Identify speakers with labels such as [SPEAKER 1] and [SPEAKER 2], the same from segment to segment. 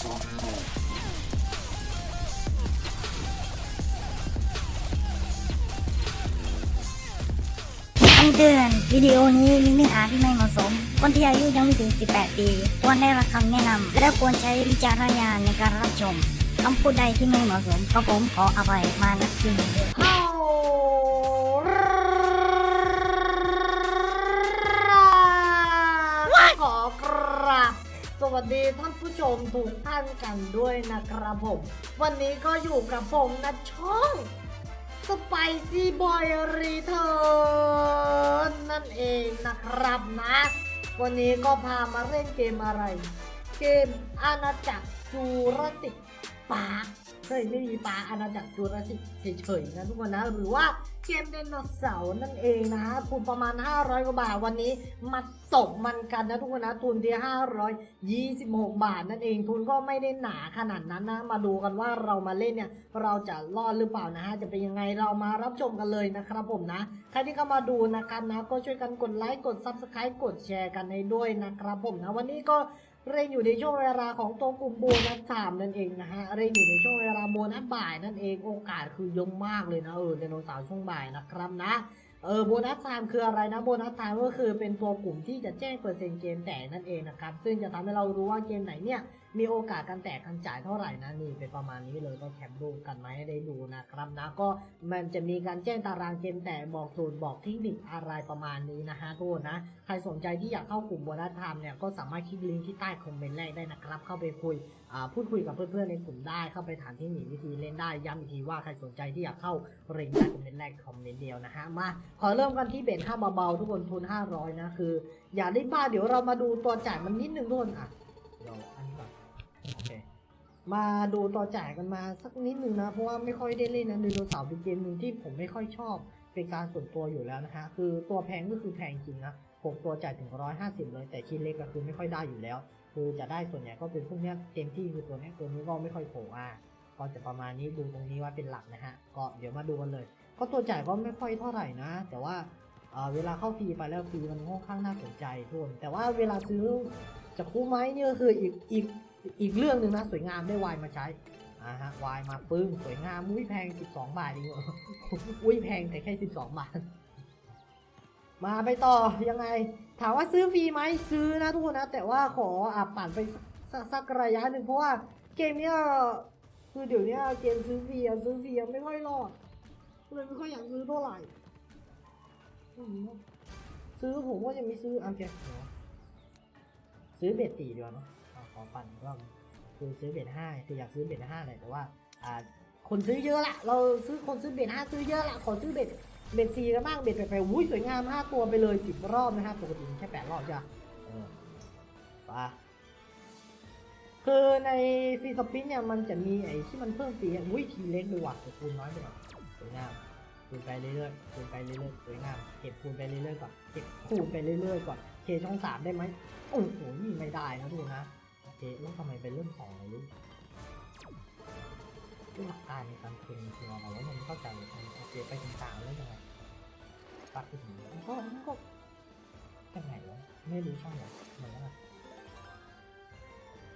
[SPEAKER 1] คำเตือนวิดีโอนี้มีเนื้อหาที่ไม่เหมาะสม คนที่อายุยังไม่ถึง 18 ปีควรได้รับคำแนะนำและควรใช้วิจารณญาณในการรับชมคำพูดใดที่ไม่เหมาะสมก็ผมขออภัยมาณที่นี้ด้วย
[SPEAKER 2] สวัสดีท่านผู้ชมทุกท่านกันด้วยนะครับผม วันนี้ก็อยู่กับผมนะช่อง Spicy Boy Return นั่นเองนะครับนะ วันนี้ก็พามาเล่นเกมอะไร เกมอาณาจักรจูราสิกปาร์คเฮ้ยไม่มีปาอาณาจักรจูราสิกเฉยๆนะทุกคนนะหรือว่า เกมไดโนเสาร์นั่นเองนะฮะทุนประมาณ 500 กว่าบาทวันนี้มาตกมันกันนะทุกคนนะทุนที่ 526 บาทนั่นเอง ทุนก็ไม่ได้หนาขนาดนั้นนะ มาดูกันว่าเรามาเล่นเนี่ยเราจะรอดหรือเปล่านะฮะจะเป็นยังไงเรามารับชมกันเลยนะครับผมนะใครที่เข้ามาดูนะครับนะก็ช่วยกันกดไลค์กด Subscribe กดแชร์กันให้ด้วยนะครับผมนะวันนี้ก็ เร่งอยู่ในช่วงเวลาของตัวกลุ่มโบนัสสามนั่นเองนะฮะเร่งอยู่ในช่วงเวลาโบนัสบ่ายนั่นเองโอกาสคือเยอะมากเลยนะเออไดโนเสาร์ช่วงบ่ายนะครับนะ เออโบนัสไทม์คืออะไรนะโบนัสไทม์ก็คือเป็นตัวกลุ่มที่จะแจ้งเปอร์เซ็นต์เกมแตกนั่นเองนะครับ ซึ่งจะทำให้เรารู้ว่าเกมไหนเนี่ยมีโอกาสการแตกการจ่ายเท่าไหร่นะนี่เป็นประมาณนี้เลยก็แคปรูปกันมาให้ได้ดูนะครับนะก็มันจะมีการแจ้งตารางเกมแตกบอกสูตรบอกเทคนิคอะไรประมาณนี้นะฮะทุกคนนะใครสนใจที่อยากเข้ากลุ่มโบนัสไทม์เนี่ยก็สามารถคลิกลิงก์ที่ใต้คอมเมนต์แรกได้นะครับ เข้าไปคุย พูดคุยกับเพื่อนๆในกลุ่มได้เข้าไปถามเทคนิควิธีเล่นได้ย้ำอีกทีว่าใครสนใจที่อยากเข้าเรียนได้คอมเมนต์แรกคอมเมนต์เดียวนะฮะมาขอเริ่มกันที่เบสห้าเบาๆทุกคนทุน500 นะคือ อย่าได้บ้าเดี๋ยวเรามาดูตัวจ่ายมันนิดนึงทุกคนอะเดี๋ยวอันนี้ก่อนโอเคมาดูตัวจ่ายกันมาสักนิดนึงนะ เพราะว่าไม่ค่อยได้เล่นนะไดโนเสาร์เป็นเกมหนึ่งที่ผมไม่ค่อยชอบเป็นการส่วนตัวอยู่แล้วนะฮะคือตัวแพงก็คือแพงจริงนะผมตัวจ่ายถึง 150 เลยแต่ชิ้นเล็กก็คือไม่ค่อยได้อยู่แล้ว คือจะได้ส่วนใหญ่ก็เป็นพวกเนี้ยเต็มที่คือตัวเนี้ยตัวนี้ก็ไม่ค่อยโผล่อะก็จะประมาณนี้ดูตรงนี้ว่าเป็นหลักนะฮะก็เดี๋ยวมาดูกันเลย ก็ตัวจ่ายก็ไม่ค่อยเท่าไหร่นะ แต่ว่าเวลาเข้าฟรีไปแล้วฟรีมันค่อนข้างน่าสนใจทุกคนแต่ว่าเวลาซื้อจะคุ้มไหมนี่ก็คืออีกอีกอีกเรื่องหนึ่งนะสวยงามได้วายมาใช้อ่าฮะวายมาปึ้งสวยงามอุ้ยแพง 12 บาทเองอุ้ยแพงแต่แค่ 12 บาท มาไปต่อยังไง ถามว่าซื้อฟรีไหมซื้อนะทุกคนนะ แต่ว่าขออะปั่นไปสักสักระยะหนึ่งเพราะว่าเกมเนี้ยคือเดี๋ยวนี้เกมซื้อฟรีอะซื้อฟรีอะไม่ค่อยรอดเลยไม่ค่อยอยากซื้อเท่าไหร่ซื้อผมก็ยังไม่ซื้อโอเคเดี๋ยวซื้อเบ็ดตีดีกว่าเนะขอปั่นกรอบคือซื้อเบ็ดห้าคืออยากซื้อเบ็ดห้าเลยแต่ว่า อ่า คนซื้อเยอะละเราซื้อคนซื้อเบ็ดห้าซื้อเยอะละขอซื้อเบ็ด เบ็ดซีกันบ้างเบ็ดไปไปอุ้ยสวยงามห้าตัวไปเลยสิบรอบนะฮะปกติแค่แปดรอบจ้ะเออไปคือในซีสปินเนี่ยมันจะมีไอ้ที่มันเพิ่มสีอะอุ้ยทีเล็กเลยว่ะแต่คูณน้อยไปหน่อยสวยงามคูณไปเรื่อยๆคูณไปเรื่อยๆสวยงามเก็บคูณไปเรื่อยๆก่อนเก็บคูณไปเรื่อยๆก่อนเคช่องสามได้ไหมโอ้โหนี่ไม่ได้นะดูนะโอเคแล้วทำไมเป็นเรื่องสองเลยลูก หลักการในการคูณคืออะไรวะมันเข้าใจเลยโอเคไปถึงสามแล้วยังไงปักไปถึงมันก็มันก็ยังไงวะไม่รู้ช่องไหนเหมือนกัน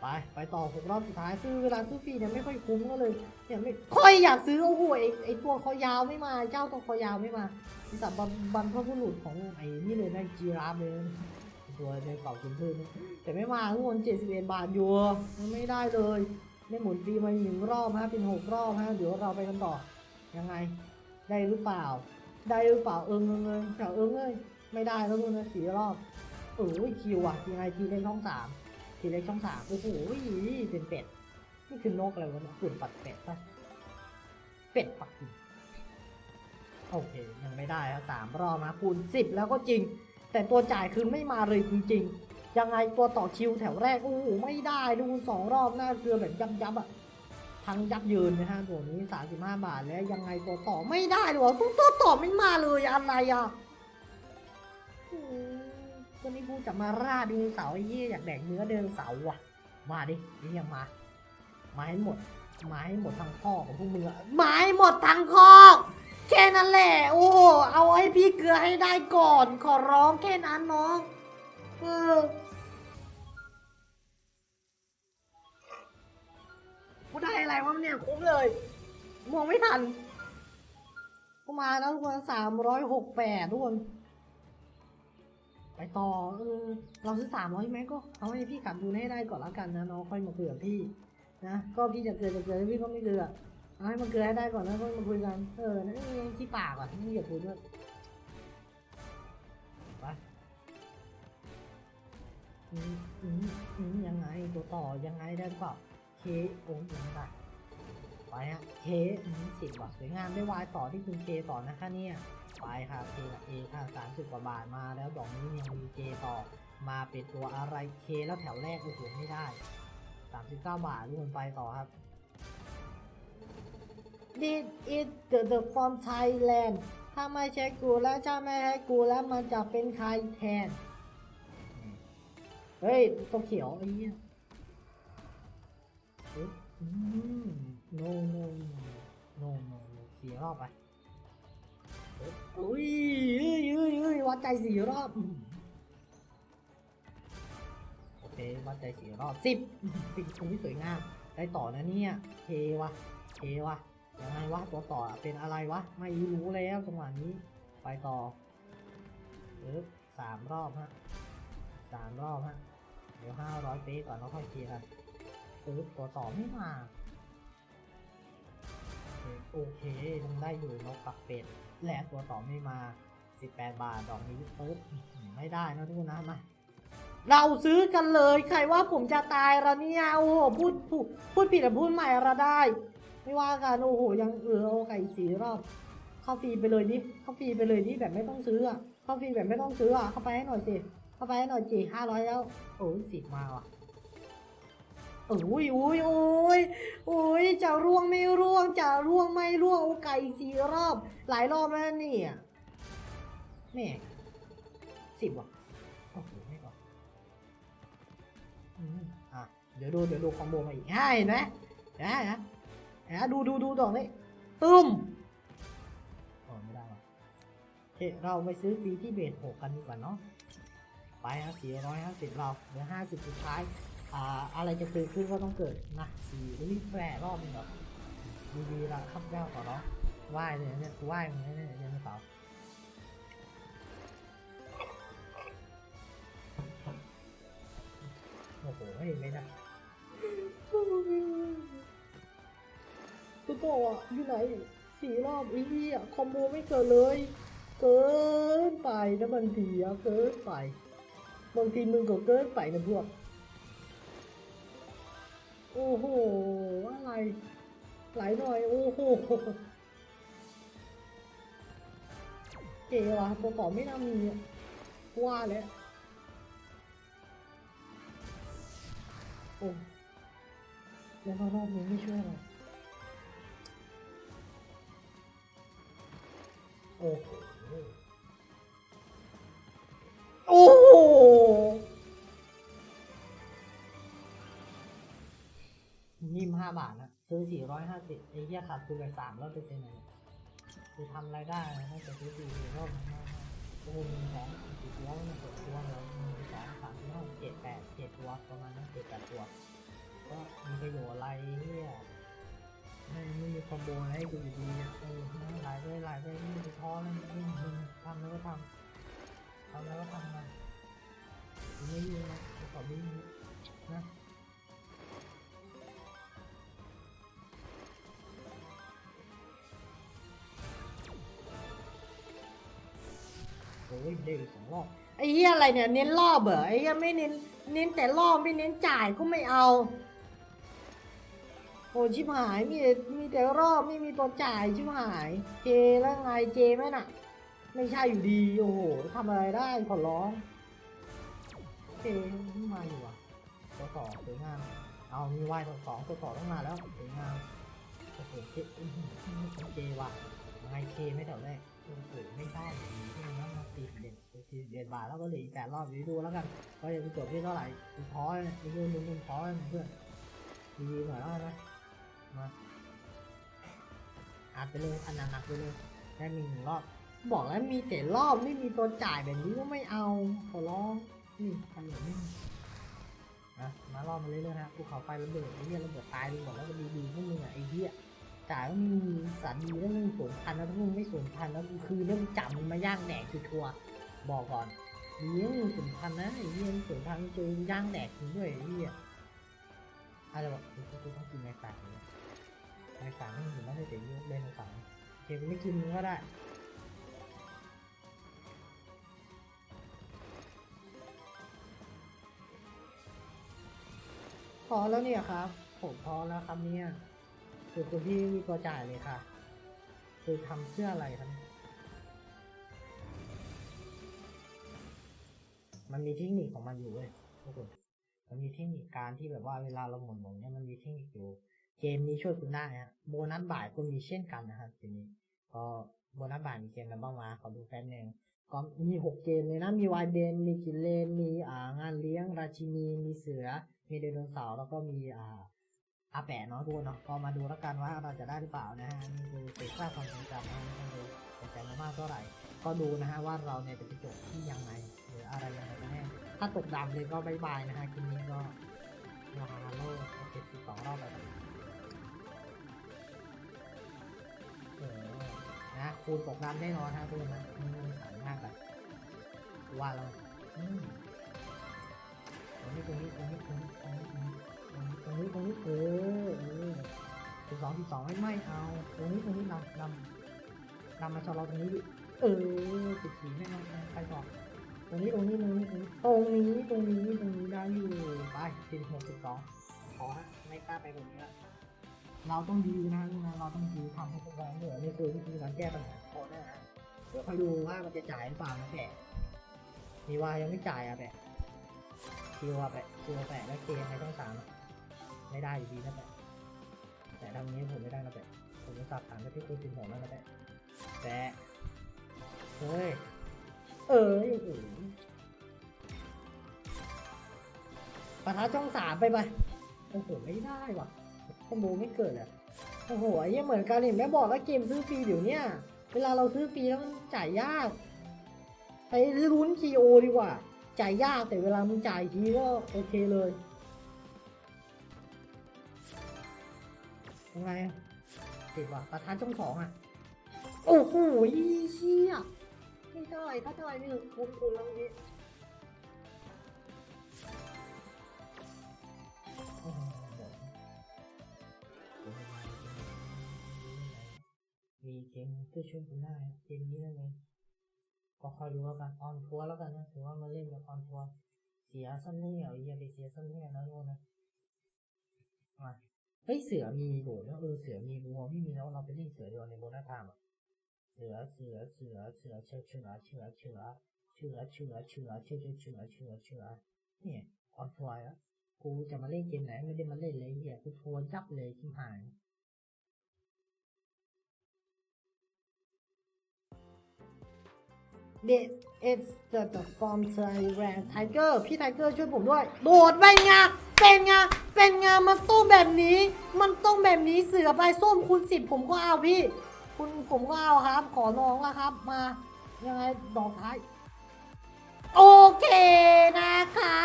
[SPEAKER 2] ไป ไปต่อหกรอบสุดท้ายซื้อเวลาซื้อฟรีเนี่ยไม่ค่อยคุ้มก็เลยเนี่ยไม่ค่อยอยากซื้อโอ้โหไอไอตัวคอยาวไม่มาเจ้าตัวคอยาวไม่มาบริษัทบันบันพบุรุษของไอ้นี่เลยนะจีราฟเลยตัวในเป่ากินพืชนแต่ไม่มาทุกคนเจ็ดสิบเอ็ดบาทอยู่มันไม่ได้เลย ได้หมุนฟรีมาหนึ่งรอบฮะเป็นหกรอบฮะเดี๋ยวเราไปกันต่อยังไง ได้หรือเปล่า ได้หรือเปล่าเอิงเอิงเอิงแต่เอิงเอ้ยไม่ได้แล้วมึงนะสี่รอบโอ้ยคิวอะยังไงทีเล็กช่องสามทีเล็กช่องสามโอ้โหเป็นเป็ดนี่คือนกอะไรวะเนี่ยปุ่นปัดเป็ดปะเป็ดปักโอเคยังไม่ได้ครับสามรอบนะคูณสิบแล้วก็จริง แต่ตัวจ่ายคือไม่มาเลยจริงๆ ยังไงตัวต่อคิวแถวแรกโอ้โหไม่ได้ดูสองรอบหน้าเกลือแบบยับยับอะทั้งยับเยินนะฮะตัวนี้35บห้าบาทแล้วยังไงตัวต่อไม่ได้หรอตัวตัวต่อไม่มาเลยอะไรอะอืมวันนี้กูจะมาร่าดูเสาไอ้เหี้ยอยากแดกเนื้อเดินเสาร์ว่ะ มาดินี่ยังมามาให้หมดมาให้หมดทั้งข้อของพวกมึงอะมาให้หมดทั้งข้อแค่นั้นแหละ โอ้เอาให้พี่เกลือให้ได้ก่อน ขอร้องแค่นั้นน้องเออ กูได้อะไรวะเนี่ยคุ้มเลย มองไม่ทันก็มาแล้วทุกคนสามร้อยหกแปดทุกคน ไปต่อเออเราซื้อสามร้อยไหมก็เอาให้พี่ขับดูให้ได้ก่อนแล้วกันนะน้องค่อยมาคุยกับพี่นะก็พี่จะเกลือจะเกลือพี่ก็ไม่เกลือเอาให้มันเกลือให้ได้ก่อนแล้วค่อยมาคุยกัน เออนั่นเองที่ปากอะนี่อย่าคุยด้วยไปอืมอืมอืมยังไงตัวต่อยังไงได้เปล่า เคโอ้ยไม่ได้ไปฮะเคอืมสิบว่ะสวยงามได้วายต่อที่คุณเคต่อนะคะเนี่ยไปค่ะเคกับเอค่ะสามสิบกว่าบาทมาแล้วดอกนี้ยังมีเจต่อ มาเป็นตัวอะไรเคแล้วแถวแรกโอ้โหไม่ได้สามสิบเก้าบาททุกคนไปต่อครับ This is the the from Thailand ถ้าไม่ใช่กูแล้วถ้าไม่ให้กูแล้วมันจะเป็นใครแทน เฮ้ยตัวเขียวไอ้เหี้ย เอ๊ะอืม no no no no no เสียรอบไปอุ้ยอุ้ยอุ้ยอุ้ยวัดใจสี่รอบ โอเค วัดใจสี่รอบสิบปิดตรงที่สวยงาม ได้ต่อนะเนี่ยเทวะเทวะยังไงวะตัวต่อเป็นอะไรวะ ไม่รู้แล้วจังหวะนี้ ไปต่อเออสามรอบฮะสามรอบฮะ เดี๋ยวห้าร้อยเป๊ก่อนแล้วค่อยเคลียร์กัน เออตัวต่อไม่มา โอเคยังได้อยู่นกปักเป็ดและตัวต่อไม่มา 18 บาท ดอกนี้ปึ๊บไม่ได้นะทุกคนนะมาเราซื้อกันเลย ใครว่าผมจะตายละเนี่ยโอ้โหพูดพูดพูดผิดแต่พูดใหม่ละได้ ไม่ว่ากันโอ้โหยังเออโอไก่สีรอบเข้าฟรีไปเลยดิเข้าฟรีไปเลยดิแบบไม่ต้องซื้ออะเข้าฟรีแบบไม่ต้องซื้ออะเข้าไปให้หน่อยสิเข้าไปให้หน่อยจีห้าร้อยแล้วโอ้สิบมาว่ะ โอ้ยโอ้ยโอ้ยโอ้ยจะร่วงไม่ร่วงจะร่วงไม่ร่วงโอไก่สี่รอบ หลายรอบแล้วนี่อะแม่สิบว่ะโอ้โหไม่ก่อนอืมอะเดี๋ยวดูเดี๋ยวดูคอมโบมาอีกอ่นไหมเห็นไหมเห็นไหมเห็นไหมดูดูดูดอกนี้ตึ้มโอ้ไม่ได้ว่ะโอเคเราไปซื้อฟรีที่เบสหกกันดีกว่าเนาะไปฮะสี่ร้อยห้าสิบเราเหลือห้าสิบสุดท้าย อะไรจะเกิดขึ้นก็ต้องเกิดนะสี่อุ้ยแปรรอบนึงเหรอดีๆละข้าพเจ้าขอร้องไหว้เลยเนี่ยกูไหว้มึงเนี่ยยังไม่เปล่าโอ้โหเฮ้ยไม่ได้ตัวต่ออะอยู่ไหนสี่รอบอีนี่อะคอมโบไม่เกิดเลย เกินไปนะบางทีอะเกินไป บางทีมึงก็เกินไปนะพวก โอ้โห อะไร ไหลหน่อย โอ้โห เก๋ว่ะตัวต่อไม่น่ามีว่าแล้วโอ้แล้วรอบนี้ไม่ช่วยเลยโอ้ บาบาทนะซื้อสี่ร้อยห้าสิบไอ้เหี้ยขาดทุนไปสามร้อยเปอร์เซ็นต์เลยคือทำอะไรได้นะถ้าจะซื้อสี่รอบมากๆโอ้โหมีสองสี่ตัวมันเจ็ดตัวแล้วมีสองสามสี่ห้าเจ็ดแปดเจ็ดตัวประมาณนั้นเจ็ดแปดตัว ก็มีประโยชน์อะไรเนี่ยไม่ไม่มีคอมโบให้ดูดีๆอะเออหลายไปหลายไปไม่มีท้อแล้วไม่มีทำแล้วก็ทำทำแล้วก็ทำมาไม่ยืนนะขอไม่ยืนนะ โอ้ยได้อีกสองรอบไอ้เหี้ยอะไรเนี่ยเน้นรอบเหรอไอ้เหี้ยไม่เน้นเน้นแต่รอบไม่เน้นจ่ายก็ไม่เอาโอ้ชิบหายมีมีแต่รอบไม่มีตัวจ่ายชิบหาย เจแล้วไงเจไหมน่ะ ไม่ใช่อยู่ดีโอ้โหทำอะไรได้ขอร้องเจไม่มาอยู่อะตัวต่อสวยงามเอามีวายตัวสองตัวต่อต้องมาแล้วสวยงามโอ้โหเจเจว่ะไงเคไม่แถวแรก โอ้โหไม่ได้อยู่ดีที่มันมาสี่สิบเอ็ดสี่สิบเอ็ดบาทแล้วก็เหลืออีกแปดรอบอยู่ดูแล้วกันก็ยังจบที่เท่าไหร่กูท้อเลยไอ้เรื่องนึงมึงท้อเพื่อนดีหน่อยแล้วนะมาอัดไปเลยอันหนักไปเลยแค่มีหนึ่งรอบ บอกแล้วมีแต่รอบไม่มีตัวจ่ายแบบนี้ก็ไม่เอาขอร้องนี่ทำอย่างนี้นะมาล่อมาเรื่อยๆนะภูเขาไฟระเบิดไอ้เหี้ยระเบิดตายไปหมดแล้วก็ดีๆพวกมึงอะไอ้เหี้ย จ่ายว่มีสันดีแล้วมึงสูญพันธุ์แล้วถ้ามึงไม่สูญพันธุ์แล้วคือเรื่องจับมึงมาย่างแดกคือทัวร์บอกก่อนดีนะมึงสูญพันธุ์นะไอ้เหี้ยมึงสูญพันธุ์มึงเจอย่างแดกมึงด้วยไอ้เหี้ยอะไรวะกูกูต้องกินในสารเลยในสารไม่ห็นว่ไม่เสียยุ่เล่นในสารโอเกูไม่กินมึงก็ได้พอแล้วเนี่ยครับ ผมพอแล้วครับเนี่ย คือคุณพี่มีตัวจ่ายเลยค่ะ คือทำเพื่ออะไรครับ มันมีเทคนิคของมันอยู่เว้ยทุกคนมันมีเทคนิคการที่แบบว่าเวลาเราหมุนหมุนเนี่ยมันมีเทคนิคอยู่ เกมนี้ช่วยคุณได้ฮะโบนัสบ่ายก็มีเช่นกันนะครับทีนี้ก็โบนัสบ่ายมีเกมอะไรบ้างมาขอดูแป๊บนึงก็มีหกเกมเลยนะ มีวายเดน มีกิเลน มีอ่างานเลี้ยง ราชินี มีเสือ มีไดโนเสาร์แล้วก็มีอ่า อาแปะเนาะทุกคนเนาะก็มาดูแล้วกันว่าเราจะได้หรือเปล่านะฮะนี่คือเศษซากความทรงจำนะไม่ต้องดูสนใจมากๆเท่าไหร่ ก็ดูนะฮะว่าเราเนี่ยจะไปจบที่ยังไงหรืออะไรยังไงกันแน่ถ้าตกดำเลยก็บายบายนะฮะคลิปนี้ก็ลาโลกเจ็ดสิบสองรอบไปแล้วเออนะคูณตกดำแน่นอนฮะทุกคนนะนี่มันขายง่ายแบบว่าเราอืมตรงนี้ตรงนี้ตรงนี้ตรงนี้ตรงนี้ ตรงนี้ตรงนี้เออเออสิบสองสิบสองไม่ไม่เอาตรงนี้ตรงนี้นำนำนำมาชะลอตรงนี้ดิเออสิบสี่ไม่เอาใครบอกตรงนี้ตรงนี้ตรงนี้ตรงนี้ตรงนี้ตรงนี้ตรงนี้ได้อยู่ไปสิบหกสิบสองขอฮะไม่กล้าไปกว่านี้ละเราต้องดีนะนะเราต้องดีทำให้พวกเราเหนื่อนี่คือวิธีการแก้ปัญหาโคนะฮะเดี๋ยวคอยดูว่ามันจะจ่ายหรือเปล่านะแปะมีวายังไม่จ่ายอะแปะคิวอะแปะคิวแปะแล้วเคยังไงต้องสามอะ ไม่ได้อยู่ดีนะแปะแต่ทำนี้ผมไม่ได้นะแปะผมจะสับถามไปที่คุณสินหงแล้วนะแปะแปะเฮ้ยเออโอ้โหปะทะช่องสามไปไปโอ้โหไม่ได้ว่ะคอมโบไม่เกิดอะโอ้โหไอ้เหี้ยเหมือนกันเห็นแม่บอกว่าเกมซื้อฟรีเดี๋ยวเนี้ยเวลาเราซื้อฟรีแล้วมันจ่ายยากไปลุ้นคีโอดีกว่า จ่ายยากแต่เวลามึงจ่ายทีก็โอเคเลย ยังไงอะติดว่ะประธานช่องสองอะ โอ้โหเชี่ยไม่ได้ถ้าได้นี่คุ้มคุณแล้วเมื่อกี้โอ้โหมีเกมที่ช่วยคุณได้เกมนี้นั่นเองก็คอยดูแล้วกันออนทัวร์แล้วกันนะถือว่ามาเล่นแบบออนทัวร์เสียส้นเหนี่ยวอย่าไปเสียส้นเหนี่ยวนะทุกคนนะมา เฮ้ยเสือมีโหแล้วเออเสือมีบัวไม่มีแล้วเราไปเล่นเสือเดีกว่าในโบนัสไทม์อะเสือเสือเสือเสือเชือเชือเชือเชือเชือเชือเชือเชือเชือเชือเชือเชือเนี่ยออนทัวร์แล้วกูจะมาเล่นเกมไหนไม่ได้มาเล่นเลยเหี้ยกูทัวร์ยับเลยชิบหายเดดเอสจะฟอร์มไทยแรงไทเกอร์พี่ไทเกอร์ช่วยผมด้วย โดดไปไง เป็นไงเป็นไงมันต้องแบบนี้ มันต้องแบบนี้เสือใบส้มคุณสิบผมก็เอาพี่ คุณผมก็เอาครับ ขอน้องล้วครับ มายังไงดอกท้าย โอเคนะคะ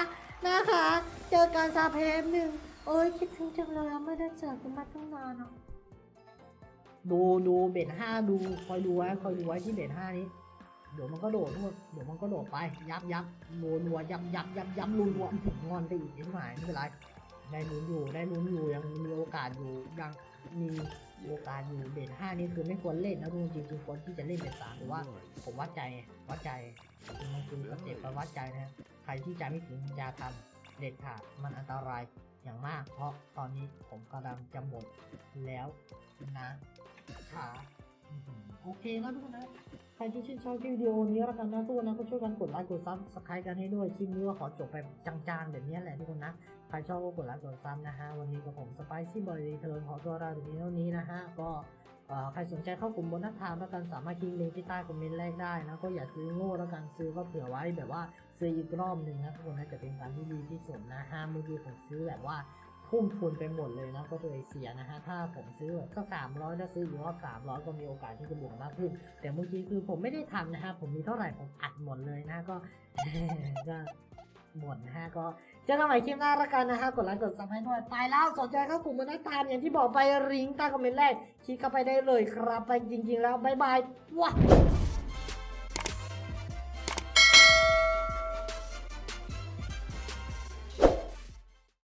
[SPEAKER 2] นะคะ เจอกันซาเพมหนึ่งเอ้ยคิดถึงจังเลยไม่ได้เจอกันมาตั้งนานอะดูดูเบ็ดห้าดูคอยดูไว้คอยดูไว้ที่เบ็ดห้านี้ เดี๋ยวมันก็โดดทุกคนเดี๋ยวมันก็โดดไป ยับยับรัวรัวยับยับยับยับรัวรัวอื้อหืองอนไปอีกนิดหน่อยไม่เป็นไรได้ลุ้นอยู่ได้ลุ้นอยู่ยังมีโอกาสอยู่ยังมีโอกาสอยู่เบ็ดห้านี่คือไม่ควรเล่นนะทุกคนจริงคือควรที่จะเล่นเบ็ดสามหรือว่า ผมวัดใจวัดใจมันคือสเต็ปปวัดใจนะใครที่ใจไม่ถึงอย่าทำเด็ดขาดมันอันตรายอย่างมาก เพราะตอนนี้ผมกำลังจะหมดแล้วนะขาโอเคนะทุกคนนะ รที่ชื่นชอบคลิปวิดีโอนี้แล้วกันนะทุกคนนะก็ช่วยกันกดไลค์กดซับสไครต์กันให้ด้วยคลิปนี้ก็ขอจบไปจางๆแบบนี้แหละทุกคนนะใครชอบก็กดไลค์กดซับนะฮะวันนี้กับผมสไปซี่บอยรีเทิร์นขอตัวลาไปเท่านี้นะฮะก็ใครสนใจเข้ากลุ่มบนน้าทางแล้วกันสามารถคลิกลิงก์ที่ใต้คอมเมนต์แรกได้นะก็อย่าซื้อโง่แล้วกันซื้อก็เผื่อไว้แบบว่าซื้ออีกรอบหนึ่งนะทุกคนนะจะเป็นการที่ดีที่สุดนะห้ามมือดีผมซื้อแบบว่า ทุ่มทุนไปหมดเลยนะก็ตัวเองเสียนะฮะถ้าผมซื้อแบบก็สามร้อยถ้าซื้ออีกรอบสามร้อยก็มีโอกาสที่จะบวกมากขึ้น แต่เมื่อกี้คือผมไม่ได้ทำนะฮะผมมีเท่าไหร่ผมอัดหมดเลยนะก็ก็หมดนะฮะก็เจอกันใหม่คลิปหน้าละกันนะฮะกดไลค์กดซับให้ด้วยไปแล้วสนใจเข้ากลุ่มมันได้ตามอย่างที่บอกไปลิงใต้คอมเมนต์แรกคลิกเข้าไปได้เลยครับไปจริง ๆ แล้วบ๊ายบายว้า